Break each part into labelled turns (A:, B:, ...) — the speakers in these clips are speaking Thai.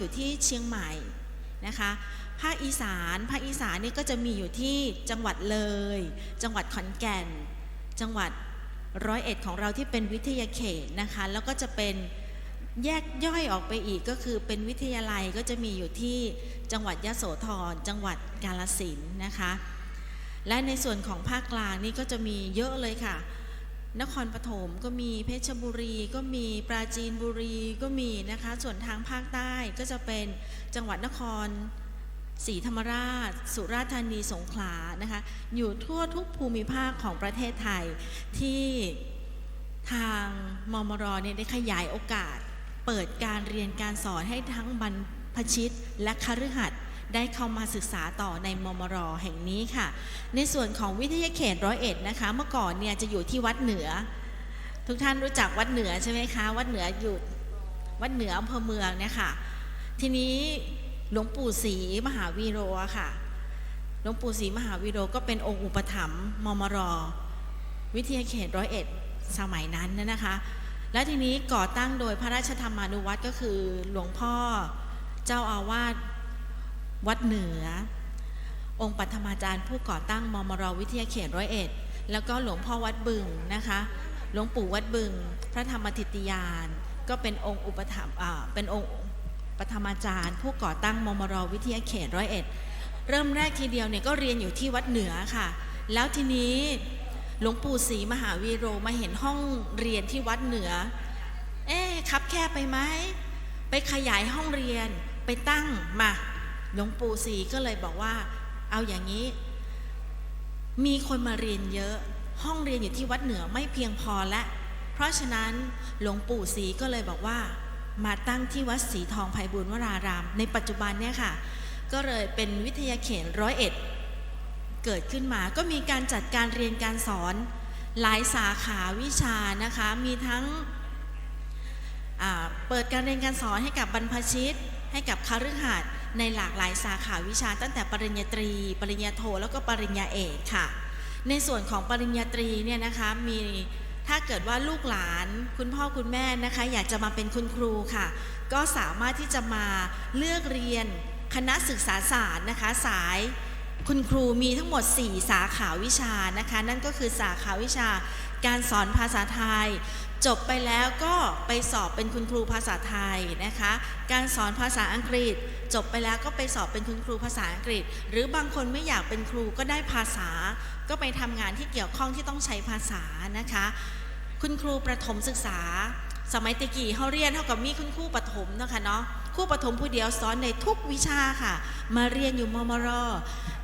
A: อยู่ที่เชียงใหม่นะคะภาคอีสานภาคอีสานนี่ก็จะมีอยู่ที่จังหวัดเลย จังหวัดขอนแก่น จังหวัดร้อยเอ็ดของเราที่เป็นวิทยาเขตนะคะแล้วก็จะเป็นแยกย่อยออกไปอีกก็คือเป็นวิทยาลัยก็จะมีอยู่ที่จังหวัดยะโสธร จังหวัดกาลสินนะคะ และในส่วนของภาคกลางนี่ก็จะมีเยอะเลยค่ะ นครปฐมก็มีเพชรบุรีก็มีปราจีนบุรีก็มีนะคะ ส่วนทางภาคใต้ก็จะเป็นจังหวัดนครศรีธรรมราช สุราษฎร์ธานีสงขลานะคะ อยู่ทั่วทุกภูมิภาคของประเทศไทยที่ทางมมรเนี่ยได้ขยายโอกาส เปิดการเรียนการสอนให้ทั้งบรรพชิตและคฤหัสถ์ ได้เข้ามาศึกษาต่อในมมรแห่งนี้ค่ะ ในส่วนของวิทยาเขตร้อยเอ็ดนะคะ เมื่อก่อนเนี่ยจะอยู่ที่วัดเหนือ ทุกท่านรู้จักวัดเหนือใช่ไหมคะ วัดเหนืออยู่วัดเหนืออำเภอเมืองเนี่ยค่ะ ทีนี้หลวงปู่ศรีมหาวีโรค่ะ หลวงปู่ศรีมหาวีโรก็เป็นองค์อุปถัมภ์มมร วิทยาเขตร้อยเอ็ดสมัยนั้นนะนะคะ และทีนี้ก่อตั้งโดยพระราชธรรมานุวัตรก็คือหลวงพ่อเจ้าอาวาส วัดเหนือ องค์ปัทมาจารย์ผู้ก่อตั้งมมรวิทยาเขตร้อยเอ็ดแล้วก็หลวงพ่อวัดบึงนะคะ หลวงปู่วัดบึง พระธรรมทิตยาน ก็เป็นองค์อุปถัมภ์เป็นองค์ปฐมาจารย์ ผู้ก่อตั้งมมรวิทยาเขตร้อยเอ็ดเริ่มแรกทีเดียวเนี่ยก็เรียนอยู่ที่วัดเหนือค่ะ แล้วทีนี้หลวงปู่ศรีมหาวีโรมาเห็นห้องเรียนที่วัดเหนือ เอ๊ะคับแคบไปไหมไปขยายห้องเรียนไปตั้งมา หลวงปู่ศรีก็เลยบอกว่า เอาอย่างนี้ มีคนมาเรียนเยอะ ห้องเรียนอยู่ที่วัดเหนือไม่เพียงพอและ เพราะฉะนั้นหลวงปู่ศรีก็เลยบอกว่า มาตั้งที่วัดศรีทองไพบุญวราราม ในปัจจุบันเนี่ยค่ะ ก็เลยเป็นวิทยาเขตร้อยเอ็ดเกิดขึ้นมาก็มีการจัดการเรียนการสอนหลายสาขาวิชานะคะ มีทั้งเปิดการเรียนการสอนให้กับบรรพชิต ให้กับคฤหัสถ์ ในหลากหลายสาขาวิชาตั้งแต่ปริญญาตรี ปริญญาโท แล้วก็ปริญญาเอกค่ะ ในส่วนของปริญญาตรีเนี่ยนะคะมีถ้าเกิดว่าลูกหลานคุณพ่อคุณแม่นะคะ อยากจะมาเป็นคุณครูค่ะ ก็สามารถที่จะมาเลือกเรียนคณะศึกษาศาสตร์นะคะ สายคุณครูมีทั้งหมด 4 สาขาวิชานะคะ นั่นก็คือสาขาวิชาการสอนภาษาไทย จบไปแล้วก็ไปสอบเป็นคุณครูภาษาไทยนะคะ การสอนภาษาอังกฤษ จบไปแล้วก็ไปสอบเป็นคุณครูภาษาอังกฤษ หรือบางคนไม่อยากเป็นครูก็ได้ภาษา ก็ไปทำงานที่เกี่ยวข้องที่ต้องใช้ภาษานะคะ คุณครูประถมศึกษา สมัยตะกี้เขาเรียนเท่ากับมีคุณครูประถมเนาะคะเนาะครูประถมผู้เดียวสอนในทุกวิชาค่ะ มาเรียนอยู่มมร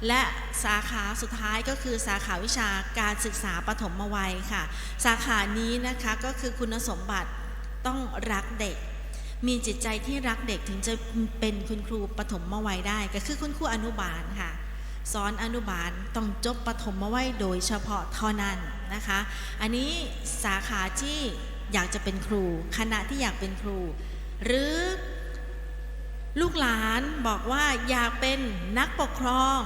A: และสาขาสุดท้ายก็คือสาขาวิชาการศึกษาปฐมวัยค่ะ สาขานี้นะคะก็คือคุณสมบัติต้องรักเด็ก มีจิตใจที่รักเด็กถึงจะเป็นคุณครูปฐมวัยได้ ก็คือคุณครูอนุบาลค่ะ สอนอนุบาลต้องจบปฐมวัยโดยเฉพาะเท่านั้นนะคะ อันนี้สาขาที่อยากจะเป็นครู คณะที่อยากเป็นครู หรือลูกหลานบอกว่าอยากเป็นนักปกครอง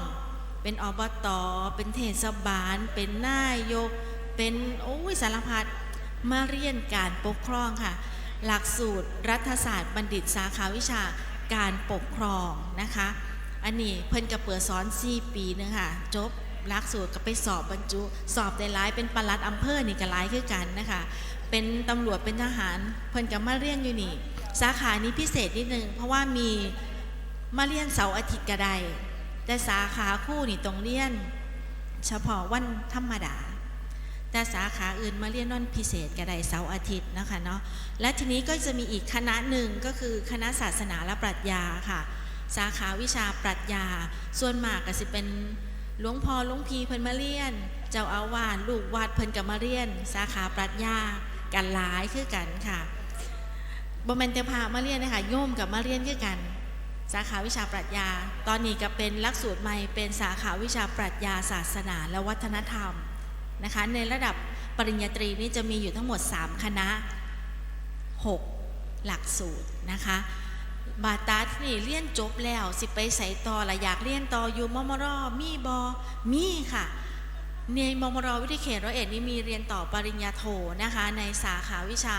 A: เป็นอบตเป็นเทศบาล เป็นนายก เป็นโอ้ยสารพัดมาเรียนการปกครองค่ะ หลักสูตรรัฐศาสตร์บัณฑิตสาขาวิชาการปกครองนะคะ อันนี้เพิ่นกระเปิดสอน4ปีนึงค่ะ จบหลักสูตรก็ไปสอบบรรจุ สอบได้หลายเป็นปลัดอำเภอนี่ก็หลายคือกันนะคะ เป็นตำรวจเป็นทหาร เพิ่นกับมาเรียนอยู่นี่ สาขานี้พิเศษนิดนึง เพราะว่ามีมาเรียนเสาร์อาทิตย์ก็ได้ แต่สาขาคู่นี่ต้องเรียน เฉพาะวันธรรมดา แต่สาขาอื่นมาเรียนวันพิเศษก็ได้เสาร์อาทิตย์นะคะเนาะและทีนี้ก็จะมีอีกคณะหนึ่งก็คือคณะศาสนาและปรัชญาค่ะ สาขาวิชาปรัชญา ส่วนมากก็สิเป็นหลวงพ่อหลวงพีเพิ่นมาเรียน เจ้าอาวาสลูกวัดเพิ่นกับมาเรียน สาขาปรัชญากันหลายคือกันค่ะบ่แมนแต่พามาเรียนนะคะโยมกับมาเรียนคือกัน สาขาวิชาปรัชญา ตอนนี้ก็เป็นหลักสูตรใหม่เป็นสาขาวิชาปรัชญาศาสนาและวัฒนธรรมนะคะในระดับปริญญาตรีนี่จะมีอยู่ทั้งหมด 3 คณะ 6 หลักสูตรนะคะบาตาที่นี่เรียนจบแล้ว สิไปใส่ต่อละอยากเรียนต่ออยู่มมรมีบอมีค่ะในมมรวิทยาเขตร้อยเอ็ดนี่มีเรียนต่อปริญญาโทนะคะในสาขาวิชา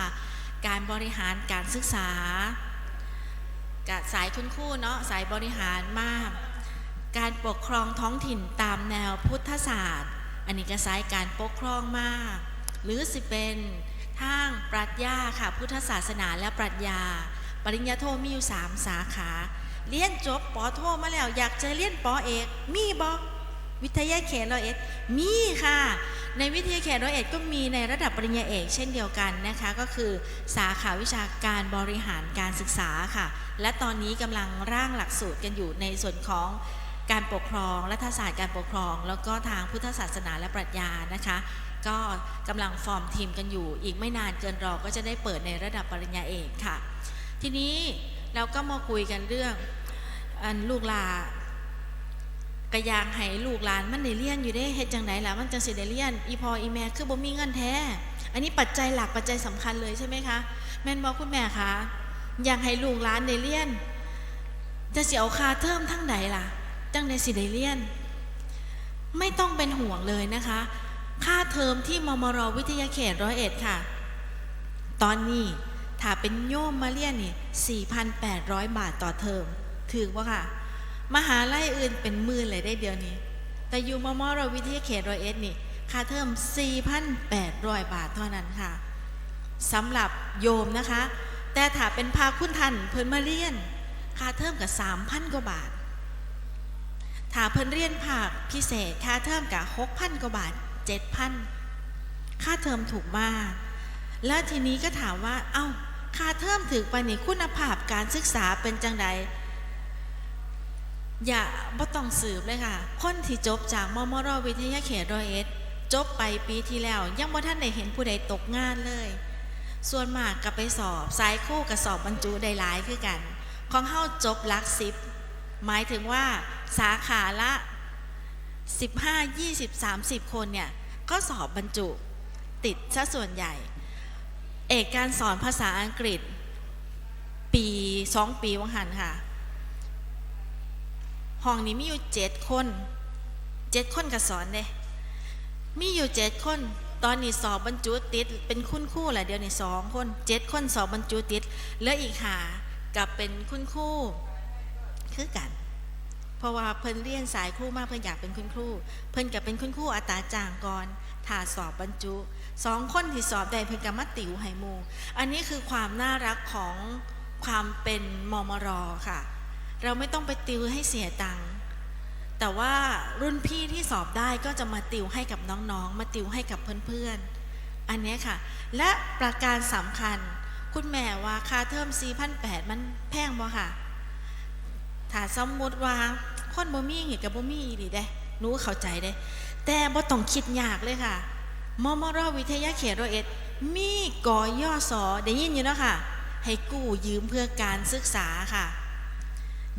A: การบริหารการศึกษา กับสายคุณคู่เนาะสายบริหารมาก การปกครองท้องถิ่นตามแนวพุทธศาสตร์ อันนี้ก็สายการปกครองมาก หรือสิเป็นทางปรัชญาค่ะพุทธศาสนาและปรัชญา ปริญญาโทมีอยู่สามสาขา เรียนจบปอโทมาแล้วอยากจะเรียนปอเอกมีบอก วิทยาเขตร้อยเอ็ดมีค่ะ ในวิทยาเขตร้อยเอ็ดก็มีในระดับปริญญาเอกเช่นเดียวกันนะคะ ก็คือสาขาวิชาการบริหารการศึกษาค่ะ และตอนนี้กำลังร่างหลักสูตรกันอยู่ในส่วนของการปกครองรัฐศาสตร์การปกครอง แล้วก็ทางพุทธศาสนาและปรัชญานะคะ ก็กำลังฟอร์มทีมกันอยู่ อีกไม่นานเกินรอก็จะได้เปิดในระดับปริญญาเอกค่ะ ทีนี้เราก็มาคุยกันเรื่องอันลูกลา กระยางให้ลูกหลานมันได้เรียนอยู่ได้เฮ็ดจังไดล่ะมันจังสิได้เรียนอีพออีแม่คือบ่มีเงินแท้ อันนี้ปัจจัยหลักปัจจัยสำคัญเลยใช่ไหมคะแม่นบอกคุณแม่คะอยากให้ลูกหลานได้เรียน จะสิเอาค่าเทอมทั้งใดล่ะ จังได้สิได้เรียน ไม่ต้องเป็นห่วงเลยนะคะ ค่าเทอมที่มมรวิทยาเขตร้อยเอ็ดค่ะ ตอนนี้ถ้าเป็นโยมมาเรียนนี่4,800 บาทต่อเทอมถือว่าค่ะ มหาลัยอื่นเป็นหมื่นเลยได้เดียวนี้ แต่อยู่มมรวิทยาเขตร้อยเอ็ดนี่ค่าเทอม 4,800 บาทเท่านั้นค่ะสำหรับโยมนะคะ แต่ถ้าเป็นพาคุณทันเพิ่นมาเรียนค่าเทอมกับ 3,000 กว่าบาทถ้าเพิ่นเรียนภาคพิเศษค่าเทอมกับ 6,000 กว่าบาท 7,000 ค่าเทอมถูกมาก แล้วทีนี้ก็ถามว่า เอ้า ค่าเทอมถึกไปนี่คุณภาพการศึกษาเป็นจังใด อย่าบ่ต้องสืบเลยค่ะ คนที่จบจากมมรวิทยาเขตร้อยเอ็ดจบไปปีที่แล้ว ยังบ่ท่านได้เห็นผู้ใดตกงานเลย ส่วนมากก็ไปสอบสายคู่กับสอบบรรจุได้หลายคือกัน ของเฮาจบลักสิบหมายถึงว่าสาขาละ 15 20 30 คนเนี่ย ก็สอบบรรจุติดซะส่วนใหญ่ เอกการสอนภาษาอังกฤษ ปีสองปีวังหันค่ะ ห้องนี้มีอยู่เจ็ดคนเจ็ดคนก็สอนเด้มีอยู่เจ็ดคน ตอนนี้สอบบรรจุติด เป็นคุณคู่แหละเดียวนี้สองคนเจ็ดคนสอบบรรจุติดเหลืออีกหากับเป็นคุณคู่คือกัน เพราะว่าเพิ่นเรียนสายครู่มากเพิ่นอยากเป็นคุณครูเพิ่นกับเป็นคุณครูอัตราจ้างก่อนถ้าสอบบรรจุสองคนที่สอบได้เพิ่นกับมาติวไฮมู อันนี้คือความน่ารักของความเป็นมมรอค่ะ เราไม่ต้องไปติวให้เสียตังค์แต่ว่ารุ่นพี่ที่สอบได้ก็จะมาติวให้กับน้องๆ มาติวให้กับเพื่อนๆ อันนี้ค่ะ และประการสำคัญ คุณแม่ว่าค่าเทอม4,800มันแพงบ่ค่ะ ถ้าสมมติว่าคนบ่มีเงินกับบ่มีอีหลีเด้หนูเข้าใจเด้ แต่บ่ต้องคิดยากเลยค่ะมมรวิทยาเขตร้อเอ็ดมีกอยอสอได้ยินอยู่เนาะค่ะ ให้กู้ยืมเพื่อการศึกษาค่ะ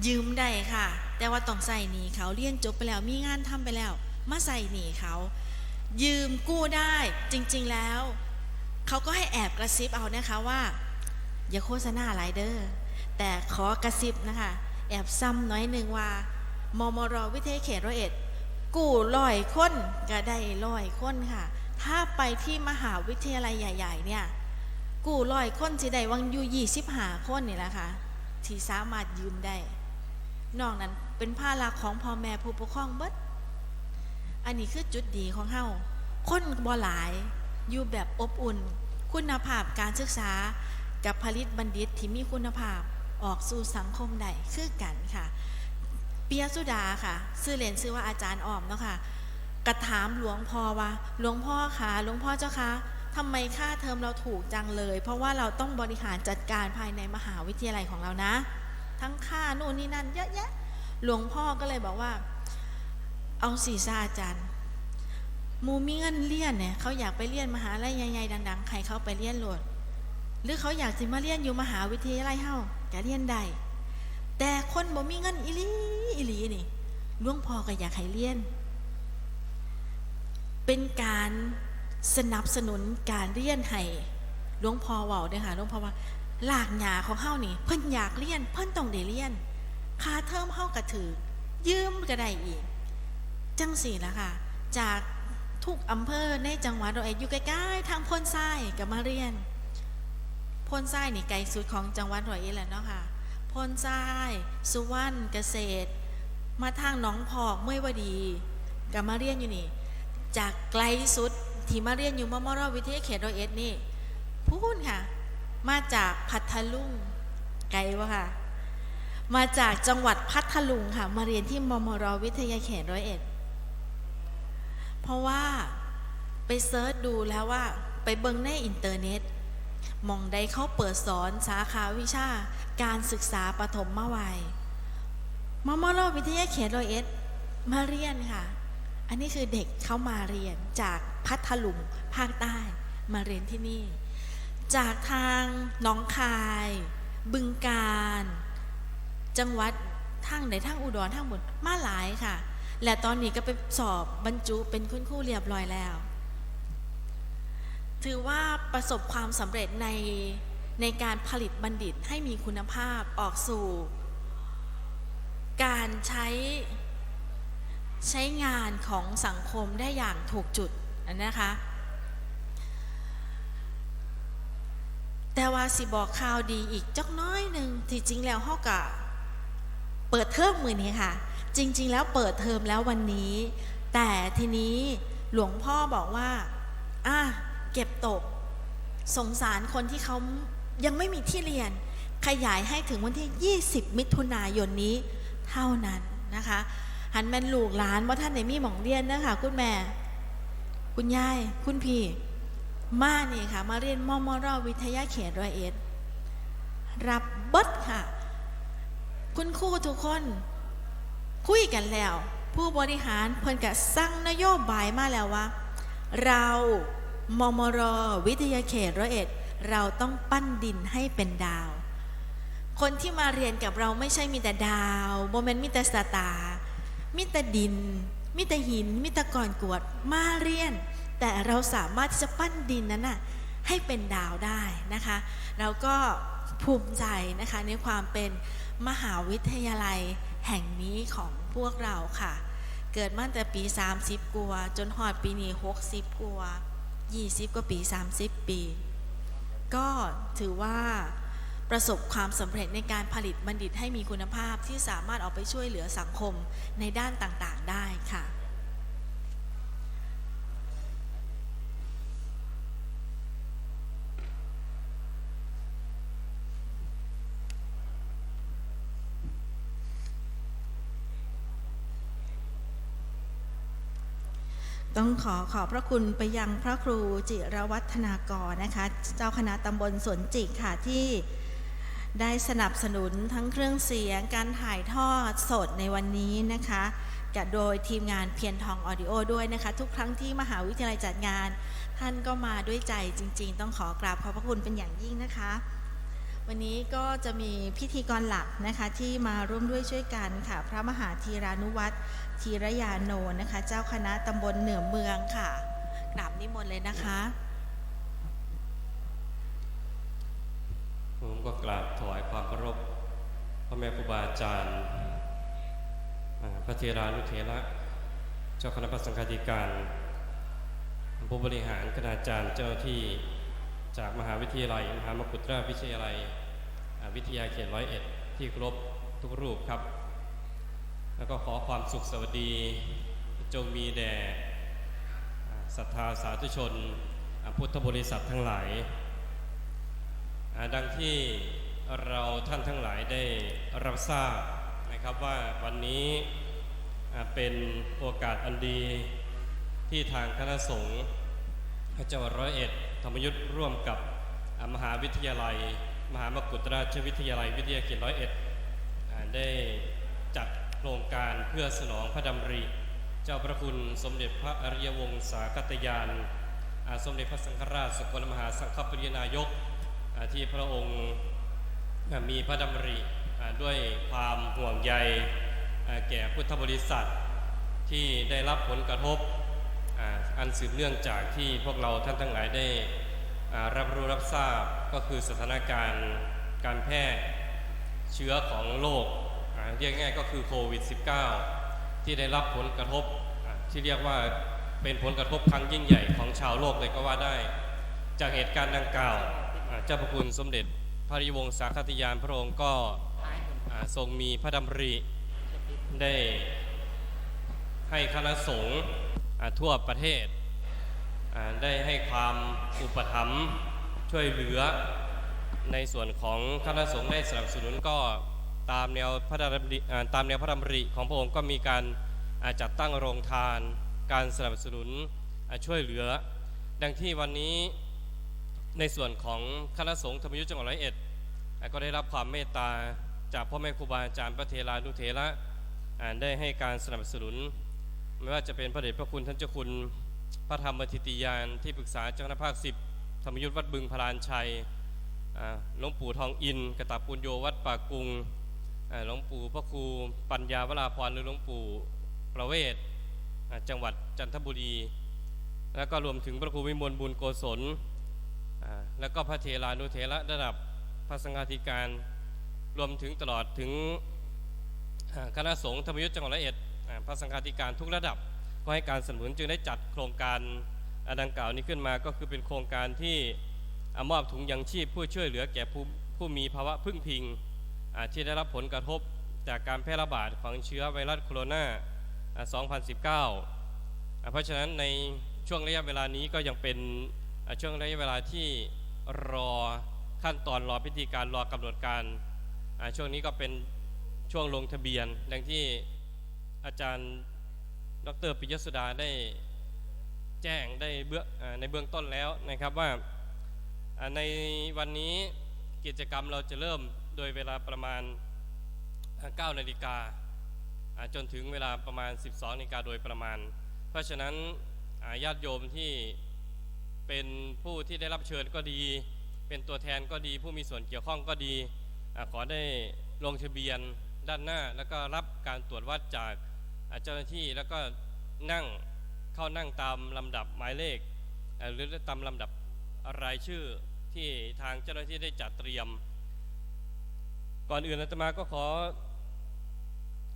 A: ยืมได้ค่ะ แต่ว่าต้องใส่หนี้เขาเรียนจบไปแล้วมีงานทำไปแล้ว มาใส่หนี้เขา ยืมกู้ได้จริงๆแล้ว เขาก็ให้แอบกระซิบเอานะคะว่า อย่าโฆษณาไรเดอร์แต่ขอกระซิบนะคะ แอบซ้ำน้อยหนึ่งว่ามมรวิทยเขตร้อยเอ็ดกู้ร้อยคนก็ได้ร้อยคนค่ะ ถ้าไปที่มหาวิทยาลัยใหญ่ ๆ เนี่ยกู้ร้อยคนสิได้วังอยู่ยี่สิบหาคนนี่แหละค่ะที่สามารถยืมได้ นอกนั้นเป็นภาระของพ่อแม่ผู้ปกครองเบิดอันนี้คือจุดดีของเฮาคนบ่หลายอยู่แบบอบอุ่น คุณภาพการศึกษากับผลิตบัณฑิตที่มีคุณภาพออกสู่สังคมได้คือกันค่ะ เปียสุดาค่ะชื่อเล่นชื่อว่าอาจารย์อ้อมเนาะค่ะกระถามหลวงพ่อว่า หลวงพ่อคะหลวงพ่อเจ้าคะทำไมค่าเทอมเราถูกจังเลย เพราะว่าเราต้องบริหารจัดการภายในมหาวิทยาลัยของเรานะ ทั้งค่านู่นนี่นั่นเยอะแยะ หลวงพ่อก็เลยบอกว่า เอาสีซาอาจารย์มูมีเงินเรียนเนี่ยเขาอยากไปเรียนมหาลัยใหญ่ๆดัง ๆ ใครเขาไปเรียนโหลด หรือเขาอยากสิมาเรียนอยู่มหาวิทยาลัยเฮาก็เรียนได้แต่คนบ่มีเงินอีหลีอีหลีนี่หลวงพ่อก็อยากให้เรียน เป็นการสนับสนุนการเรียนให้หลวงพ่อเว้าเด้อค่ะหลวงพ่อว่า หลากหยาของเฮานี่ เพิ่นอยากเรียน เพิ่นต้องได้เรียนค่าเทอมเฮาก็ถือ ยืมก็ได้อีก จังสี่ละค่ะ จากทุกอำเภอในจังหวัดเราเองอยู่ใกล้ๆทางพ้นทรายก็มาเรียนพ้นทรายนี่ไกลสุดของจังหวัดร้อยเอ็ดแล้วเนาะค่ะพลทรายสุวรรณเกษตร มาทางหน้องพอกเมื่อวดีกับมาเรียนอยู่นี่ จากไกลสุดที่มาเรียนอยู่มมรวิทยาเขตร้อยเอ็ดนี่พูดค่ะ มาจากพัทลุงไกลวะค่ะ มาจากจังหวัดพัทลุงค่ะ มาเรียนที่มมรวิทยาเขตร้อยเอ็ด เพราะว่าไปเซิร์ชดูแล้วว่า ไปเบิ่งในอินเทอร์เน็ตมองใดเขาเปิดสอนสาขาวิชาการศึกษาปฐมมวัยมมรวิทยาเขตร้อยเอ็ดมาเรียนค่ะ อันนี้คือเด็กเขามาเรียนจากพัทลุงภาคใต้มาเรียนที่นี่ จากทางหนองคาย บึงการ จังหวัดทางไหนทางอุดรทางหมดมาหลายค่ะ และตอนนี้ก็ไปสอบบรรจุเป็นคุณครูเรียบร้อยแล้ว ถือว่าประสบความสำเร็จในในการผลิตบัณฑิตให้มีคุณภาพออกสู่ การใช้ใช้งานของสังคมได้อย่างถูกจุดนะคะ แต่ว่าสิบอกข่าวดีอีกจักน้อยหนึ่งที่จริงแล้วเฮากะเปิดเทอมมือนี้ค่ะ จริง ๆ แล้วเปิดเทอมแล้ววันนี้ แต่ทีนี้หลวงพ่อบอกว่าอะเก็บตก สงสารคนที่เขายังไม่มีที่เรียน ขยายให้ถึงวันที่ 20 มิถุนายนนี้เท่านั้นนะคะหันแม่นลูกหลานว่าท่านไหนมีหมองเรียนนะคะคุณแม่ คุณยาย คุณพี่ มานี่ค่ะ มาเรียนมอมอรอวิทยาเขตร้อยเอ็ดรับเบิดค่ะ คุณครูทุกคน คุยกันแล้ว ผู้บริหารเพิ่นกะสั่งนโยบายมาแล้วว่า เรามอมอรวิทยาเขตร้อยเอ็ดเราต้องปั้นดินให้เป็นดาว คนที่มาเรียนกับเราไม่ใช่มีแต่ดาวโมเมนต์มีแต่สตาร์มีแต่ดิน มีแต่หิน มีแต่ก่อนกวดมาเรียน แต่เราสามารถที่จะปั้นดินนั้นน่ะให้เป็นดาวได้นะคะ เราก็ภูมิใจนะคะในความเป็นมหาวิทยาลัยแห่งนี้ของพวกเราค่ะ เกิดมาแต่ปี 30 กว่าจนหอดปีนี้ 60 กว่า20 กว่าปี 30 ปี ก็ถือว่าประสบความสำเร็จในการผลิตบัณฑิตให้มีคุณภาพที่สามารถเอาไปช่วยเหลือสังคมในด้านต่างๆได้ค่ะ ต้องขอขอบพระคุณไปยังพระครูจิรวัฒนากรนะคะ เจ้าคณะตำบลสวนจิกค่ะที่ได้สนับสนุนทั้งเครื่องเสียงการถ่ายทอดสดในวันนี้นะคะกับโดยทีมงานเพียรทองออดิโอด้วยนะคะ ทุกครั้งที่มหาวิทยาลัยจัดงาน ท่านก็มาด้วยใจจริง ๆ ต้องขอกราบขอบพระคุณเป็นอย่างยิ่งนะคะ วันนี้ก็จะมีพิธีกรหลักนะคะที่มาร่วมด้วยช่วยกันค่ะ พระมหาธีรานุวัตร ธีรยาโนนะคะ เจ้าคณะตำบลเหนือเมืองค่ะกราบนิมนต์เลยนะคะ
B: ผมก็กราบถวายความเคารพพ่อแม่ครูบาอาจารย์พระเทรานุเถระเจ้าคณะพระสังฆาธิการ ผู้บริหารคณาจารย์เจ้าที่จากมหาวิทยาลัย มหามกุฏราวิทยาลัย วิทยาเขตร้อยเอ็ดที่เคารพทุกรูปครับ แล้วก็ขอความสุขสวัสดี จงมีแด่ศรัทธาสาธุชนอ่าพุทธบริษัททั้งหลาย ดังที่เราท่านทั้งหลายได้รับทราบนะครับว่าวันนี้เป็นโอกาสอันดีที่ทางคณะสงฆ์จังหวัดร้อยเอ็ดธรรมยุทธ์ร่วมกับมหาวิทยาลัย มหามกุฏราชวิทยาลัยวิทยาเขตร้อยเอ็ดได้จัด โครงการเพื่อสนองพระดำริ เจ้าพระคุณสมเด็จพระอริยวงศาคตยาน สมเด็จพระสังฆราชสกลมหาสังฆปรินายกที่พระองค์มีพระดำริด้วยความห่วงใยแก่พุทธบริษัทที่ได้รับผลกระทบอันสืบเนื่องจากที่พวกเราท่านทั้งหลายได้รับรู้รับทราบก็คือสถานการณ์การแพร่เชื้อของโลกอ่า เรียกง่ายก็คือโควิด -19 ที่ได้รับผลกระทบที่เรียกว่าเป็นผลกระทบครั้งยิ่งใหญ่ของชาวโลกเลยก็ว่าได้ จากเหตุการณ์ดังกล่าวเจ้าพระคุณสมเด็จพระริวงศาคติยานพระองค์ก็ทรงมีพระดำริได้ให้คณะสงฆ์ทั่วประเทศ ได้ให้ความอุปถัมภ์ช่วยเหลือในส่วนของคณะสงฆ์ได้สนับสนุนก็ ตามแนวพระดำริตามแนวพระดำริของพระองค์ก็มีการจัดตั้งโรงทาน การสนับสนุนช่วยเหลือ ดังที่วันนี้ในส่วนของคณะสงฆ์ธรรมยุทธจังหวัดร้อยเอ็ดก็ได้รับความเมตตาจากพ่อแม่ครูบาอาจารย์พระเทรานุเถระได้ให้การสนับสนุน ไม่ว่าจะเป็นพระเดชพระคุณท่านเจ้าคุณพระธรรมทิติยานที่ปรึกษาเจ้าคณะภาคสิบธรรมยุทธวัดบึงพลานชัยหลวงปู่ทองอินกระตาปุญโยวัดป่ากุง หลวงปู่พระครูปัญญาวราพรหรือหลวงปู่ประเวศจังหวัดจันทบุรี แล้วก็รวมถึงพระครูวิมลบุญโกศลแล้วก็พระเทรานุเถระระดับพระสังฆาธิการ รวมถึงตลอดถึงคณะสงฆ์ธรรมยุทธจังหวัดร้อยเอ็ดพระสังฆาธิการทุกระดับก็ให้การสนับสนุนจึงได้จัดโครงการดังกล่าวนี้ขึ้นมาก็คือเป็นโครงการที่อมอบถุงยังชีพผู้ช่วยเหลือแก่ผู้ผู้มีภาวะพึ่งพิง ที่ได้รับผลกระทบจากการแพร่ระบาดของเชื้อไวรัสโคโรนาอ่า2019อ่าเพราะฉะนั้นในช่วงระยะเวลานี้ก็ยังเป็นช่วงระยะเวลาที่รอขั้นตอนรอพิธีการรอกำหนดการช่วงนี้ก็เป็นช่วงลงทะเบียน ดังที่อาจารย์ดรปิยสุดาได้แจ้งได้เบื้องในเบื้องต้นแล้วนะครับว่าในวันนี้กิจกรรมเราจะเริ่ม โดยเวลาประมาณอ่า9นาฬิกาจนถึงเวลาประมาณ 12นาฬิกาโดยประมาณ เพราะฉะนั้นญาติโยมที่เป็นผู้ที่ได้รับเชิญก็ดี เป็นตัวแทนก็ดี ผู้มีส่วนเกี่ยวข้องก็ดีอขอได้ลงทะเบียนด้านหน้า แล้วก็รับการตรวจวัดจากเจ้าหน้าที่แล้วก็นั่งเข้านั่งตามลำดับหมายเลข หรือตามลำดับรายชื่อที่ทางเจ้าหน้าที่ได้จัดเตรียม ก่อนอื่นอาตมาก็ขอ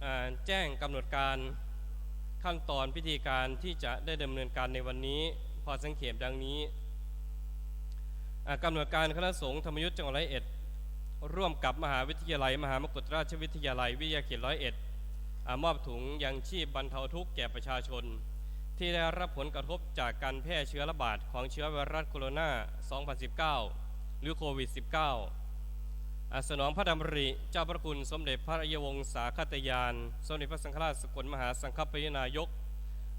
B: อแจ้งกำหนดการขั้นตอนพิธีการที่จะได้ดำเนินการในวันนี้ พอสังเขปดังนี้กำหนดการคณะสงฆ์ธรรมยุทธจังหวัดร้อยเอ็ดร่วมกับมหาวิทยาลัย มหามกุฏราชวิทยาลัย วิทยาเขตร้อยเอ็ดมอบถุงยังชีพบรรเทาทุกข์แก่ประชาชน ที่ได้รับผลกระทบจากการแพร่เชื้อระบาดของเชื้อไวรัสโคโรนา 2019 หรือโควิด -19 สนองพระดำริ เจ้าพระคุณสมเด็จพระราวงศาคตยาน สมเด็จพระสังฆราชสกลมหาสังฆปรินายก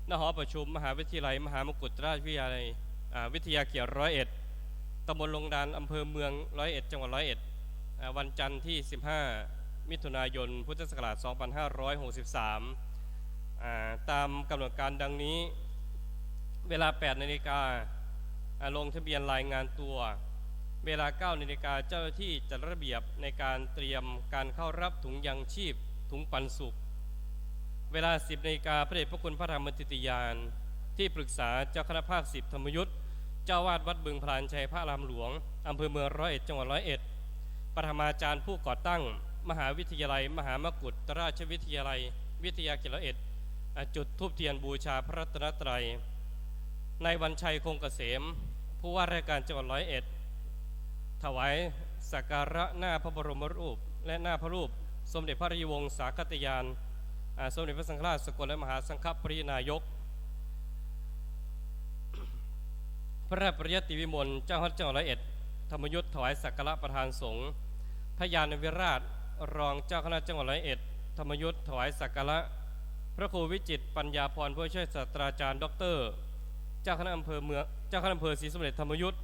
B: ณหอประชุมมหาวิทยาลัย มหามกุฏราชวิทยาลัยวิทยาเขตร้อยเอ็ดตำบลลงดานอำเภอเมืองร้อยเอ็ดจังหวัดร้อยเอ็ดวันจันทร์ที่ 15 มิถุนายน พุทธศักราช 2563าตามกำหนดการดังนี้ เวลา 8 นาฬิกาลงทะเบียนรายงานตัว เวลา9นาฬิกาเจ้าหน้าที่จัดระเบียบในการเตรียมการเข้ารับถุงยังชีพ ถุงปันสุข เวลา 10นาฬิกาพระเดชพระคุณพระธรรมติติยาน ที่ปรึกษาเจ้าคณะภาคสิบธรรมยุทธเจ้าวาดวัดบึงพลานชัยพระรามหลวงอำเภอเมืองร้อยเอ็ดจังหวัดร้อยเอ็ดปฐมาจารย์ผู้ก่อตั้ง มหาวิทยาลัย มหามกุฏราชวิทยาลัย วิทยาเขตร้อยเอ็ดจุดทูบเทียนบูชาพระรัตนตรัยในวันชัยคงเกษม ผู้ว่าราชการจังหวัดร้อยเอ็ด ถวายสักการะหน้าพระบรมรูป และหน้าพระรูป สมเด็จพระราชวงศ์สาคตยาน สมเด็จพระสังฆราชสกลและมหาสังฆปรินายก พระราชปริยติวิมลเจ้าฮัดจังหวัดร้อยเอ็ด ธรรมยุทธถวายสักการะประธานสงฆ์พระยานวิราชรองเจ้าคณะจังหวัดร้อยเอ็ด ธรรมยุทธถวายสักการะ พระครูวิจิตปัญญาพรผู้ช่วยศาสตราจารย์ด็อกเตอร์เจ้าคณะอำเภอเมืองเจ้าคณะอำเภอศรีสมเด็จธรรมยุทธ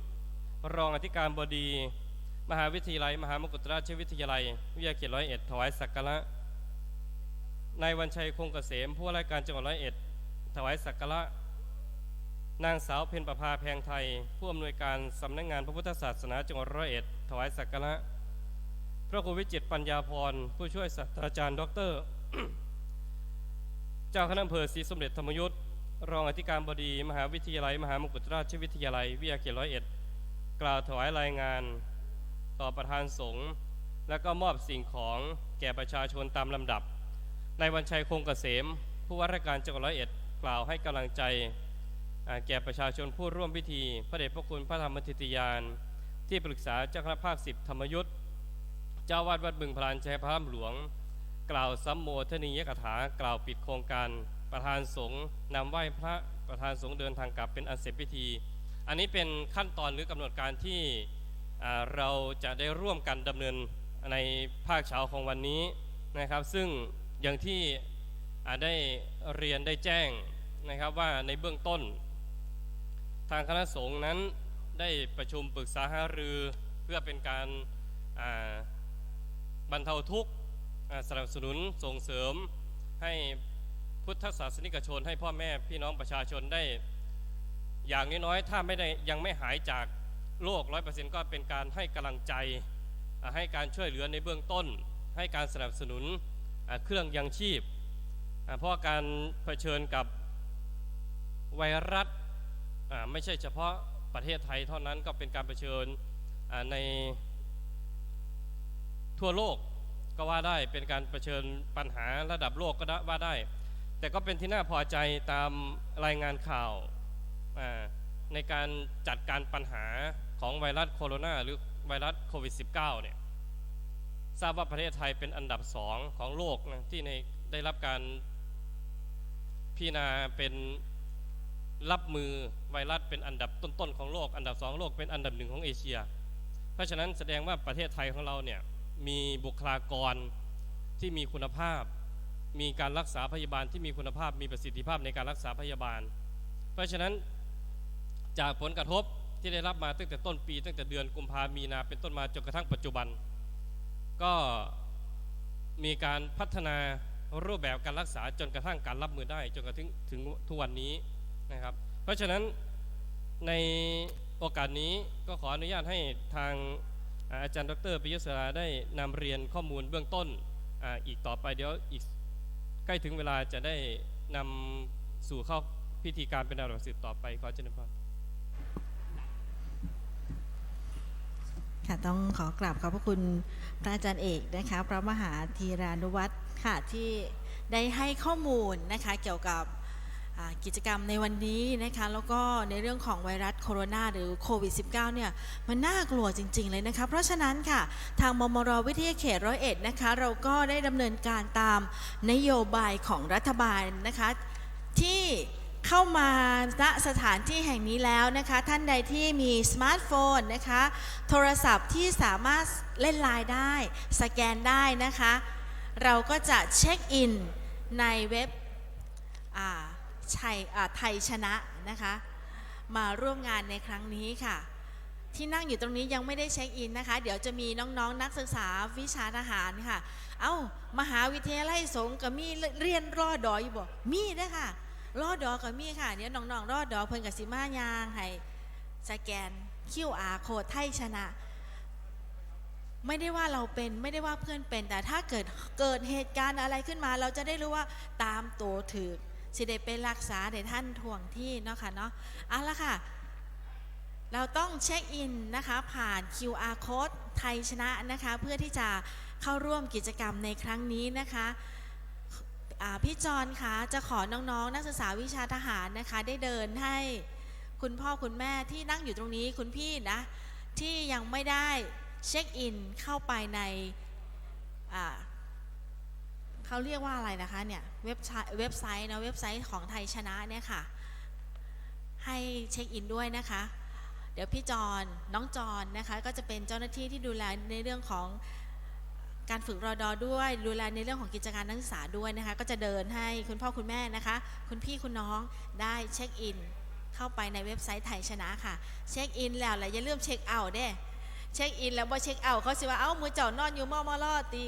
B: รองอธิการบดี มหาวิทยาลัย มหามกุฏราชวิทยาลัย วิทยาเขตร้อยเอ็ดถวายสักการะนายวันชัยคงเกษมผู้ว่าราชการจังหวัดร้อยเอ็ดถวายสักการะนางสาวเพ็ญประภาแพงไทย ผู้อำนวยการสำนักงงานพระพุทธศาสนาจังหวัดร้อยเอ็ดถวายสักการะพระครูวิจิตปัญญาพรผู้ช่วยศาสตราจารย์ด็อกเตอร์เจ้าคณะอำเภอศรีสมเด็จธรรมยุทธรองอธิการบดี มหาวิทยาลัย มหามกุฏราชวิทยาลัยวิทยาเขตร้อยเอ็ด กล่าวถวายรายงาน ต่อประธานสงฆ์และก็มอบสิ่งของแก่ประชาชนตามลำดับ ในวันชัยคงเกษม ผู้ว่าราชการจังหวัดร้อยเอ็ดกล่าวให้กำลังใจแก่ประชาชนผู้ร่วมพิธี พระเดชพระคุณพระธรรมทิติยาน ที่ปรึกษาเจ้าคณะภาคสิบธรรมยุทธเจ้าวาดวัดบึงพลานชัยพระรามหลวง กล่าวสัมโมทนียกถากล่าวปิดโครงการ ประธานสงฆ์นำไหว้พระประธานสงฆ์เดินทางกลับเป็นอันเสร็จพิธี อันนี้เป็นขั้นตอนหรือกำหนดการที่เราจะได้ร่วมกันดำเนินในภาคเช้าของวันนี้นะครับ ซึ่งอย่างที่ได้เรียนได้แจ้งนะครับว่าในเบื้องต้น ทางคณะสงฆ์นั้นได้ประชุมปรึกษาหารือเพื่อเป็นการบรรเทาทุกข์สนับสนุนส่งเสริมให้พุทธศาสนิกชนให้พ่อแม่พี่น้องประชาชนได้ อย่างน้อยๆ ถ้าไม่ได้ยังไม่หายจากโรคร้อยเปอร์เซ็นต์ก็เป็นการให้กำลังใจให้การช่วยเหลือในเบื้องต้น ให้การสนับสนุนเครื่องยังชีพ เพราะการเผชิญกับไวรัสไม่ใช่เฉพาะประเทศไทยเท่านั้นก็เป็นการเผชิญในทั่วโลกก็ว่าได้เป็นการเผชิญปัญหาระดับโลกก็ว่าได้ แต่ก็เป็นที่น่าพอใจตามรายงานข่าว ในการจัดการปัญหาของไวรัสโคโรนาหรือไวรัสโควิด -19 เนี่ยทราบว่าประเทศไทยเป็นอันดับสองของโลกนะที่ในได้รับการพิจารณาเป็นรับมือไวรัสเป็นอันดับต้นๆของโลก อันดับสองโลกเป็นอันดับหนึ่งของเอเชีย เพราะฉะนั้นแสดงว่าประเทศไทยของเราเนี่ยมีบุคลากรที่มีคุณภาพ มีการรักษาพยาบาลที่มีคุณภาพมีประสิทธิภาพในการรักษาพยาบาล เพราะฉะนั้น จากผลกระทบที่ได้รับมาตั้งแต่ต้นปี ตั้งแต่เดือนกุมภามีนาเป็นต้นมาจนกระทั่งปัจจุบัน ก็มีการพัฒนารูปแบบการรักษาจนกระทั่งการรับมือได้จนกระทั่งถึงทุกวันนี้นะครับ เพราะฉะนั้นในโอกาสนี้ก็ขออนุญาตให้ทางอาจารย์ดรปิยศราได้นำเรียนข้อมูลเบื้องต้นออีกต่อไปเดี๋ยวอีกใกล้ถึงเวลาจะได้นำสู่เข้าพิธีการเป็นดาวสืบต่อไปขอเจริญพร
A: ค่ะต้องขอกราบขอบพระคุณพระอาจารย์เอกนะคะพระมหาธีรานุวัตรค่ะที่ได้ให้ข้อมูลนะคะเกี่ยวกับกิจกรรมในวันนี้นะคะแล้วก็ในเรื่องของไวรัสโคโรนาหรือโควิด -19 เนี่ยมันน่ากลัวจริง ๆ เลยนะคะ เพราะฉะนั้นค่ะ ทางมมรวิทยาเขตร้อยเอ็ดนะคะเราก็ได้ดำเนินการตามนโยบายของรัฐบาลนะคะที่ เข้ามาณสถานที่แห่งนี้แล้วนะคะ ท่านใดที่มีสมาร์ทโฟนนะคะ โทรศัพท์ที่สามารถเล่นไลน์ได้ สแกนได้นะคะ เราก็จะเช็คอินในเว็บอ่าชัยไทยชนะนะคะ มาร่วมงานในครั้งนี้ค่ะ ที่นั่งอยู่ตรงนี้ยังไม่ได้เช็คอินนะคะ เดี๋ยวจะมีน้องๆนนักศึกษาวิชาทหารค่ะ เอ้ามหาวิทยาลัยสงฆ์ก็มีเรียนรอดออยู่บ่มีเด้อค่ะ รอดอก็มีค่ะเดี๋ยน้องๆรอดอเพิ่นกับสิมายางให้สแกน QR โค้ดไทยชนะ ไม่ได้ว่าเราเป็นไม่ได้ว่าเพื่อนเป็น แต่ถ้าเกิดเกิดเหตุการณ์อะไรขึ้นมา เราจะได้รู้ว่าตามตัวถือสิได้เป็นรักษาเดี๋ยวท่านทวงที่เนาะค่ะเนาะเอาละค่ะ เราต้องเช็คอินนะคะผ่าน QR code ไทยชนะนะคะ เพื่อที่จะเข้าร่วมกิจกรรมในครั้งนี้นะคะ พี่จอนคะจะขอน้องๆ นักศึกษาวิชาทหารนะคะ ได้เดินให้คุณพ่อคุณแม่ที่นั่งอยู่ตรงนี้คุณพี่นะ ที่ยังไม่ได้เช็คอินเข้าไปในเขาเรียกว่าอะไรนะคะเนี่ยเว็บไซต์เว็บไซต์นะเว็บไซต์ของไทยชนะเนี่ยค่ะ ให้เช็คอินด้วยนะคะ เดี๋ยวพี่จอนน้องจอนนะคะ ก็จะเป็นเจ้าหน้าที่ที่ดูแลในเรื่องของ การฝึกรอดอด้วยดูแลในเรื่องของกิจการนักศึกษาด้วยนะคะ ก็จะเดินให้คุณพ่อคุณแม่นะคะ คุณพี่คุณน้องได้เช็คอิน เข้าไปในเว็บไซต์ไทยชนะค่ะ เช็คอินแล้วแหละอย่าลืมเช็คเอาท์เด้เช็คอินแล้วบ่เช็คเอาท์เขาสิว่าเอ้ามือเจ้านอนอยู่มอมอลอตี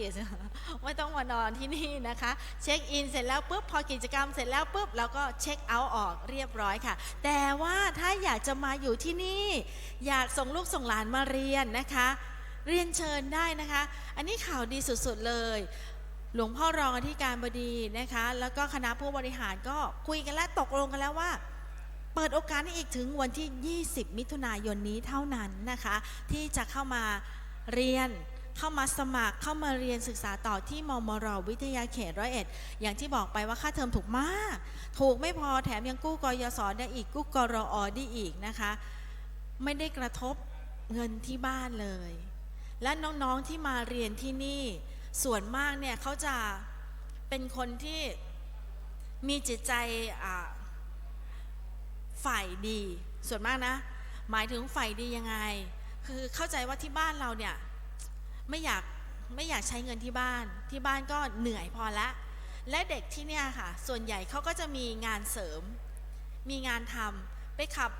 A: ไม่ต้องมานอนที่นี่นะคะ เช็คอินเสร็จแล้วปุ๊บพอกิจกรรมเสร็จแล้วปุ๊บเราก็เช็คเอาท์ออกเรียบร้อยค่ะ แต่ว่าถ้าอยากจะมาอยู่ที่นี่ อยากส่งลูกส่งหลานมาเรียนนะคะ เรียนเชิญได้นะคะ อันนี้ข่าวดีสุดๆเลย หลวงพ่อรองอธิการบดีนะคะ แล้วก็คณะผู้บริหารก็คุยกันแล้วตกลงกันแล้วว่า เปิดโอกาสให้อีกถึงวันที่ 20 มิถุนายนนี้เท่านั้นนะคะ ที่จะเข้ามาเรียนเข้ามาสมัครเข้ามาเรียนศึกษาต่อที่มมรวิทยาเขตร้อยเอ็ดอย่างที่บอกไปว่าค่าเทอมถูกมาก ถูกไม่พอแถมยังกู้กยศได้อีกกู้กรออได้อีกนะคะ ไม่ได้กระทบเงินที่บ้านเลย และน้องๆที่มาเรียนที่นี่ ส่วนมากเนี่ยเขาจะเป็นคนที่มีจิตใจฝ่ายดี ส่วนมากนะ หมายถึงฝ่ายดียังไง คือเข้าใจว่าที่บ้านเราเนี่ยไม่อยากไม่อยากใช้เงินที่บ้าน ที่บ้านก็เหนื่อยพอละ และเด็กที่เนี่ยค่ะ ส่วนใหญ่เขาก็จะมีงานเสริม มีงานทำไปขับ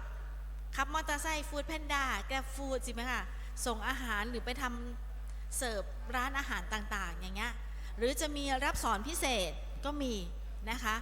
A: ขับมอเตอร์ไซค์ฟู้ดแพนด้าแกร็บฟู้ดสิไหมคะ ส่งอาหารหรือไปทำเสิร์ฟร้านอาหารต่างๆ อย่างเงี้ยหรือจะมีรับสอนพิเศษก็มีนะคะ